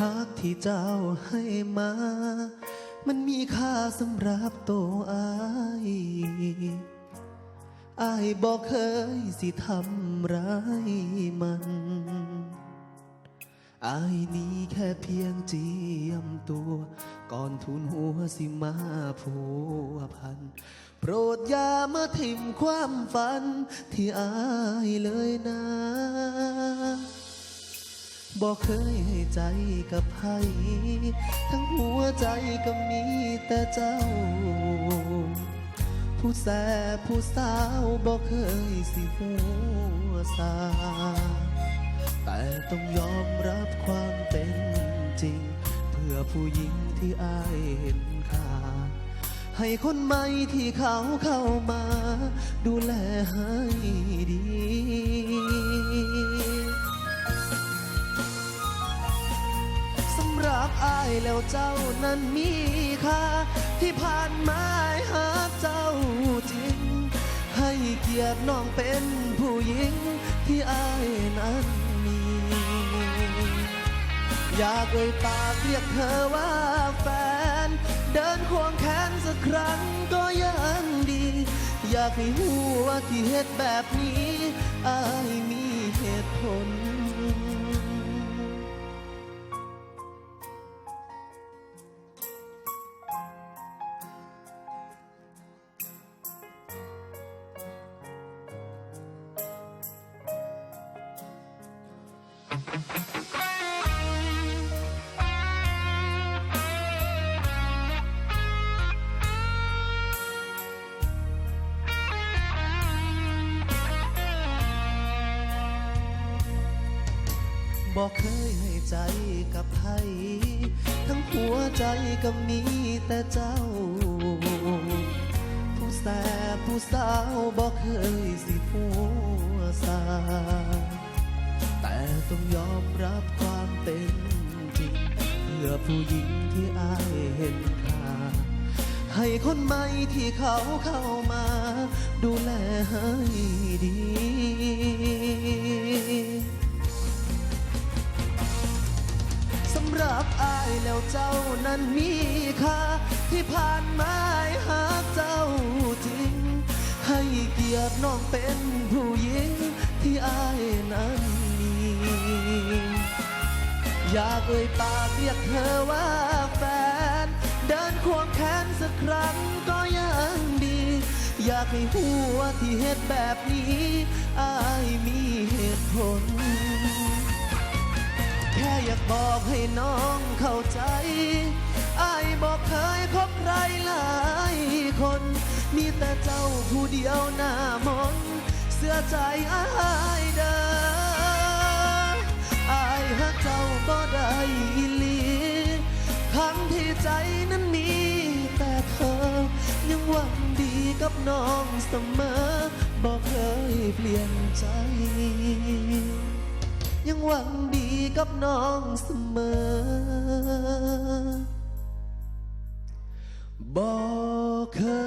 หากที่เจ้าให้มา มันมีค่าสำหรับตัวอายอายบอกเคยสิทำร้ายมัน อายนี้แค่เพียงเจียมตัว ก่อนทุนหัวสิมาผัวพัน โปรดอย่ามาทิ่มความฝัน ที่อายเลยนะบอกเคยให้ใจกับใครทั้งหัวใจก็มีแต่เจ้า ผู้แสบผู้สาวบอกเคยสิหัวสา แต่ต้องยอมรับความเป็นจริง เพื่อผู้หญิงที่อายเห็นค่า ให้คนใหม่ที่เขาเข้ามา ดูแลให้ดีสำหรับอายแล้วเจ้านั้นมีค่า ที่ผ่านมาหาเจ้าจริง ให้เกียรติน้องเป็นผู้หญิงที่อายนั้น อยากเอ่ยปากเรียกเธอว่าแฟน เดินควงแขนสักครั้งก็ยังดี อยากให้หัวที่เหตุแบบนี้อายมีเหตุผล บอกเคยให้ใจกับใครทั้งหัวใจก็มีแต่เจ้า ผู้แสบผู้สาวบอกเคยสิหัวสาแต่ต้องยอมรับความเป็นจริง เพื่อผู้หญิงที่อายเห็นค่าให้คนใหม่ที่เขาเข้ามา ดูแลให้ดี แล้วเจ้านั้นมีค่าที่ผ่านมาอายหาเจ้าจริง ให้เกียรติน้องเป็นผู้หญิงที่อายนั้นมีอยากเอ่ยปากเรียกเธอว่าแฟน เดินควงแขนสักครั้งก็ยังดี อยากให้หัวที่เหตุแบบนี้อายมีเหตุผล แค่อยากบอกให้น้องเข้าใจอายบอกเคยคบใครหลายคน มีแต่เจ้าผู้เดียวหน้ามนเสื้อใจอายเด้ออายหักเจ้าบ่ได้อีหลีทั้งที่ใจนั้นมีแต่เธอ ยังหวังดีกับน้องเสมอบอกเคยเปลี่ยนใจ ยังหวังดี กับน้องเสมอ บอกเคย